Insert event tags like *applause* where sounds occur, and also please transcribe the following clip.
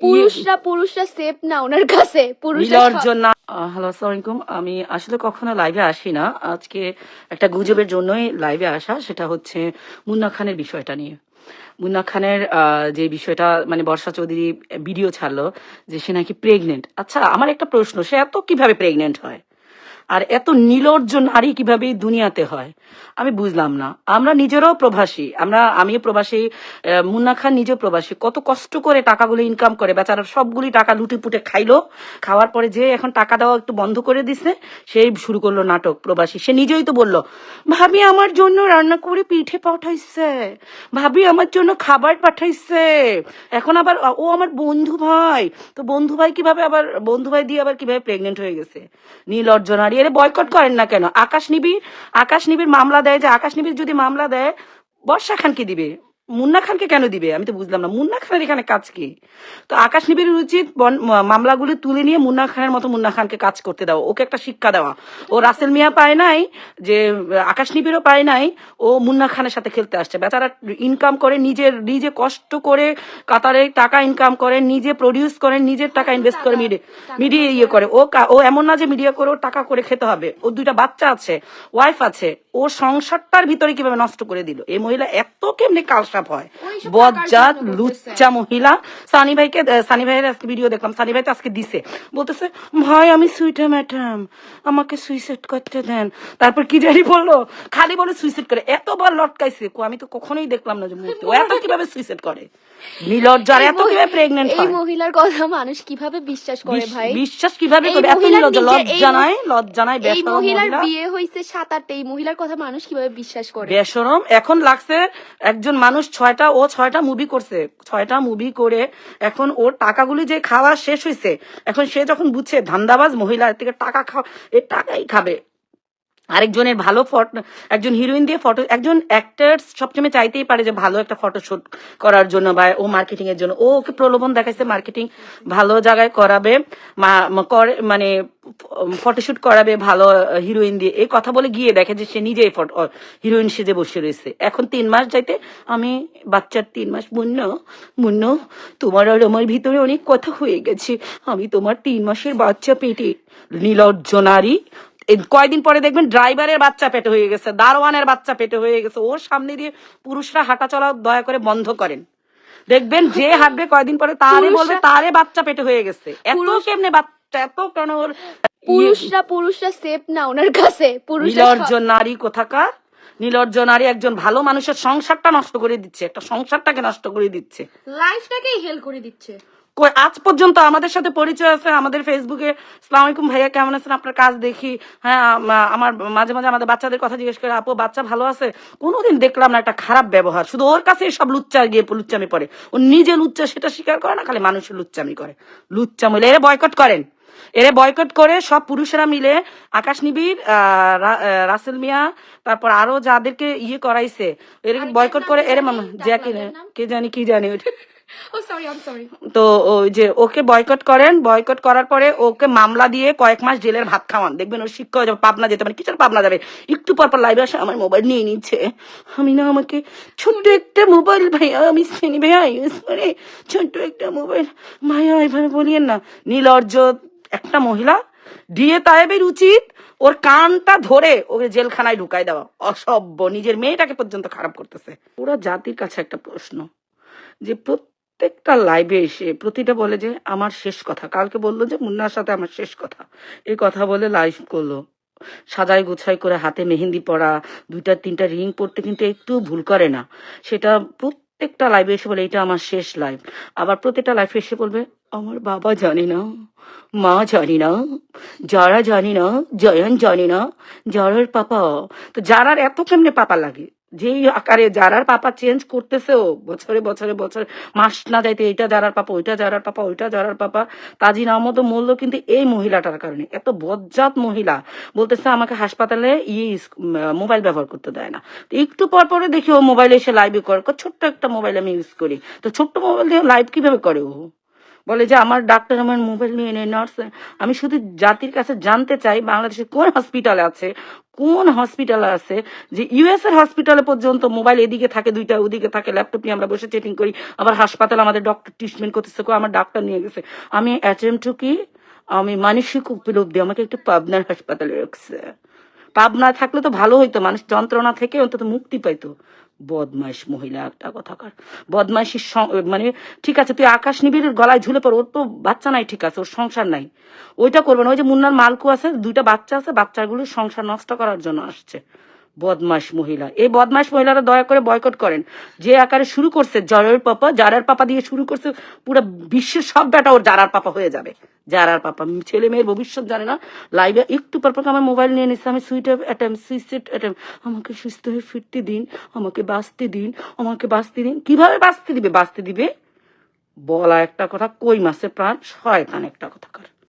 পুরুষরা পুরুষরা সেফ না ওনার কাছে পুরুষের জন্য হ্যালো আসসালামু আলাইকুম। আমি আসলে কখনো লাইভে আসি না। আজকে একটা গুজবের জন্যই লাইভে আসা সেটা হচ্ছে মুন্না খানের বিষয়টা নিয়ে। মুন্না খানের আহ, যে বিষয়টা মানে বর্ষা চৌধুরী ভিডিও ছাড়লো যে সে নাকি প্রেগনেন্ট আচ্ছা আমার একটা প্রশ্ন সে এত কীভাবে প্রেগনেন্ট হয়? আর এত নির্লজ্জ নারী কীভাবে দুনিয়াতে হয়? আমি বুঝলাম না। আমরা নিজেরাও প্রবাসী আমরা, আমিও প্রবাসী মুন্না খান নিজেও প্রবাসী কত কষ্ট করে টাকাগুলো ইনকাম করে। বেচারা সবগুলি টাকা লুটে পুটে খাইলো। খাওয়ার পরে যে এখন টাকা দেওয়া একটু বন্ধ করে দিছে, সেই শুরু করল নাটক প্রবাসী সে নিজেই তো বলল, ভাবি আমার জন্য রান্না করে পিঠে পাঠাইছে। ভাবি আমার জন্য খাবার পাঠাইছে। এখন আবার ও আমার বন্ধু ভাই। তো বন্ধু ভাই কীভাবে আবার, বন্ধু ভাই দিয়ে আবার কীভাবে প্রেগনেন্ট হয়ে গেছে? নীলর্জ নারী এর বয়কট করেন না কেন? আকাশ নিবি, আকাশ নিবির মামলা দেয় যে, আকাশ নিবির যদি মামলা দেয় বর্ষা খানকে দিবে। মুন্না খানকে কেন দিবে? আমি তো বুঝলাম না। মুন্না খানের এখানে কাজ কি? তো আকাশ নিবির উচিত মামলাগুলো তুলে নিয়ে মুন্না খানের মতো মুন্না খানকে কাজ করতে দেওয়া। ওকে একটা শিক্ষা দেওয়া। ও রাসেল মিয়া পায় নাই যে আকাশ নিবিরও পায় নাই ও মুন্না খানের সাথে খেলতে আসছে। বেচারা ইনকাম করে নিজের নিজে কষ্ট করে কাতারে টাকা ইনকাম করে নিজে প্রডিউস করে নিজের টাকা ইনভেস্ট করে মিডিয়া মিডিয়া ইয়ে করে। ও ও এমন না যে মিডিয়া করে টাকা করে খেতে হবে। ওর দুইটা বাচ্চা আছে ওয়াইফ আছে। ও সংসারটার ভিতরে কীভাবে নষ্ট করে দিল? এই মহিলা এত কেমনি কালসাপ হয়। বজ্জাত। লুচ্চা মহিলা। সানি ভাইকে সানি ভাইয়ের আজকে ভিডিও দেখলাম। সানি ভাই তো আজকে দিছে। বলতেছে ভাই আমি সুইটা ম্যাডাম। আমাকে সুইসাইড করতে দেন। তারপর কি জানি বলল খালি বলে সুইসাইড করে। এতবার লটকাইছে। কো, আমি তো কখনোই দেখলাম না যে মূর্তি ও এত কীভাবে সুইসাইড করে? নির্লজ্জার এত কীভাবে প্রেগনেন্ট এই মহিলার কথা মানুষ কীভাবে বিশ্বাস করে ভাই? বিশ্বাস কীভাবে এই করবে এত মহিলার নির্লজ্জ নিজে- এই লজ্জা নাই লজ্জা নাই এই মহিলার বিয়ে হয়েছে সাত আটটা। এই মহিলার কথা মানুষ কীভাবে বিশ্বাস করে? বেসরম এখন লাগছে একজন মানুষ ছয়টা, ও ছয়টা মুভি করছে। ছয়টা মুভি করে এখন ওর টাকাগুলি যে খাওয়া শেষ হয়েছে এখন সে যখন বুঝছে ধান্দাবাজ মহিলা, এর থেকে টাকা খাওয়া এ টাকাই খাবে। আরেকজনের ভালো ফটো, একজন হিরোইন দিয়ে ফটো, একজন অ্যাক্টার সবসময় চাইতেই পারে যে ভালো একটা ফটোশুট করার জন্য বা ও মার্কেটিং এর জন্য। ও ওকে প্রলোভন দেখাইছে মার্কেটিং ভালো জায়গায় করাবে মানে ফটোশুট করাবে ভালো হিরোইন দিয়ে। এই কথা বলে গিয়ে দেখে যে সে নিজেই ফটো হিরোইন সেজে বসে রয়েছে। এখন তিন মাস যাইতে আমি বাচ্চার তিন মাস মুন্ন মুন্ন, তোমার আর আমার ভিতরে অনেক কথা হয়ে গেছে। আমি তোমার তিন মাসের বাচ্চা পেটে নীলজ্জ নারী কয়দিন পরে দেখবেন ড্রাইভারের বাচ্চা পেটে হয়ে গেছে দারোয়ানের বাচ্চা পেটে হয়ে গেছে ওর সামনে দিয়ে পুরুষরা হাঁটা চলা দয়া করে বন্ধ করেন। দেখবেন যে হাঁটবে কয়দিন পরে তারে বলবে তারে বাচ্চা পেটে হয়ে গেছে। এত কেমনে বাচ্চা এত কেন ওর পুরুষরা পুরুষরা সেফ না ওনার কাছে। পুরুষরা নারী কোথাকার? নীলর্জ নারী একজন ভালো মানুষের সংসারটা নষ্ট করে দিচ্ছে একটা সংসারটাকে নষ্ট করে দিচ্ছে। লাইফটাকেই হেল করে দিচ্ছে। আজ পর্যন্ত আমাদের সাথে পরিচয় আছে আমাদের ফেসবুকে সালাম আলাইকুম ভাইয়া কেমন আছেন? আপনার কাজ দেখি। হ্যাঁ আমার মাঝে মাঝে আমাদের বাচ্চাদের কথা জিজ্ঞেস করে আপু বাচ্চা ভালো আছে? কোনোদিন দেখলাম না একটা খারাপ ব্যবহার। শুধু ওর কাছে সব লুচ্চা গিয়ে লুচ্চামি করে ও নিজে লুচ্চা সেটা স্বীকার করে না খালি মানুষের লুচ্চামি করে। লুচ্চা মিলে এরা বয়কট করেন। এরে বয়কট করে সব পুরুষেরা মিলে আকাশ নিবিড় আহ, আহ, রাসেল মিয়া তারপর আরও যাদেরকে ইয়ে করাইছে এর বয়কট করে এরে মামা জ্যাকি কে জানি কি জানি ওইটা *laughs* তো যে ওকে বয়কট করেন বয়কট করার পরে ওকে মামলা দিয়ে কয়েক মাস জেলের ভাত খাওয়ান। দেখবেন ওর শিক্ষা যাবে পাবনা যেতে পারে কিসের পাবনা যাবে। একটু পর পর লাইভে আসে আমার মোবাইল নিয়ে নিচ্ছে। আমি না, আমাকে ছোট্ট একটা মোবাইল ভাইয়া, আমি শ্রেণি ভাইয়া ইউজ করে ছোট্ট একটা মোবাইল ভাইয়া এইভাবে বলিয়েন না। নীলর্জ, একটা মহিলা, দিয়ে তায়েবের উচিত ওর কানটা ধরে ওকে জেলখানায় ঢুকাই দেওয়া। অসভ্য, নিজের মেয়েটাকে পর্যন্ত খারাপ করতেছে। পুরো জাতির কাছে একটা প্রশ্ন, যে প্রত্যেকটা লাইভে এসে প্রতিটা বলে যে আমার শেষ কথা। কালকে বলল যে মুন্নার সাথে আমার শেষ কথা। এই কথা বলে লাইভ করল। সাজাই গোছাই করে হাতে মেহেন্দি পরা, দুইটা তিনটা রিং পরতে কিন্তু একটু ভুল করে না। সেটা প্রত্যেকটা লাইভে এসে বলে, এটা আমার শেষ লাইভ আবার প্রত্যেকটা লাইভে এসে বলবে, আমার বাবা জানি না, মা জানি না, যারা জানি না, জয়ন জানি না, যারার পাপা। তো যারার এত কেমনে পাপা লাগে? যেই আকারে যারার পাপা চেঞ্জ করতেছে ও, বছরে বছরে বছরে, মাস না যাইতে এইটা যারার পাপা, ওইটা যারার পাপা, ওইটা যারার পাপা তাজি নামত মূল্য কিন্তু এই মহিলাটার কারণে। এত বজ্জাত মহিলা বলতেছে আমাকে হাসপাতালে ইয়ে মোবাইল ব্যবহার করতে দেয় না। একটু পর পরে দেখি ও মোবাইলে এসে লাইভে করে। ছোট্ট একটা মোবাইল আমি ইউজ করি। তো ছোট্ট মোবাইল দিয়ে লাইভ কীভাবে করে ও? বলে যে আমার ডাক্তার আমার মোবাইল নিয়ে নেই নার্স। আমি শুধু জাতির কাছে জানতে চাই বাংলাদেশে কোন হসপিটালে আছে, কোন হসপিটালে আছে যে ইউএস এর হসপিটালে পর্যন্ত মোবাইল এদিকে থাকে, দুইটা ওদিকে থাকে ল্যাপটপ নিয়ে আমরা বসে চেটিং করি, আবার হাসপাতালে আমাদের ডক্টর ট্রিটমেন্ট করতেছে আমার ডাক্তার নিয়ে গেছে। আমি অ্যাটেম্প টু কি? আমি মানসিক উপলব্ধি, আমাকে একটু পাবনার হাসপাতালে রাখছে। পাবনা থাকলে তো ভালো হইতো, মানুষ যন্ত্রণা থেকে অন্তত মুক্তি পাইতো। বদমাইশ মহিলা, একটা কথা কার। বদমাইশির মানে ঠিক আছে, তুই আকাশ নিবিড়, গলায় ঝুলে পড়, ওর তো বাচ্চা নাই, ঠিক আছে, ওর সংসার নাই। ওইটা করবে না, ওই যে মুন্নার মালকু আছে, দুইটা বাচ্চা আছে, বাচ্চাগুলো সংসার নষ্ট করার জন্য আসছে। বদমাস মহিলা। এই বদমাস মহিলারা দয়া করে বয়কট করেন। যে আকারে শুরু করছে জরের পাপা, জারার পাপা দিয়ে শুরু করছে পুরো বিশ্বের সব বেটা ওর জারার পাপা হয়ে যাবে। জারার পাপা, ছেলে মেয়ের ভবিষ্যৎ জানে না। লাইভে একটু পর পর আমার মোবাইল নিয়ে নিচ্ছে আমি সুইট অ্যাটেম সুইসিট অ্যাটেম আমাকে সুস্থ হয়ে ফিরতে দিন, আমাকে বাঁচতে দিন, আমাকে বাঁচতে দিন। কীভাবে বাঁচতে দিবে? বাঁচতে দিবে? বলা একটা কথা, কই মাসে প্রাণ? শয়তান একটা কথা কর।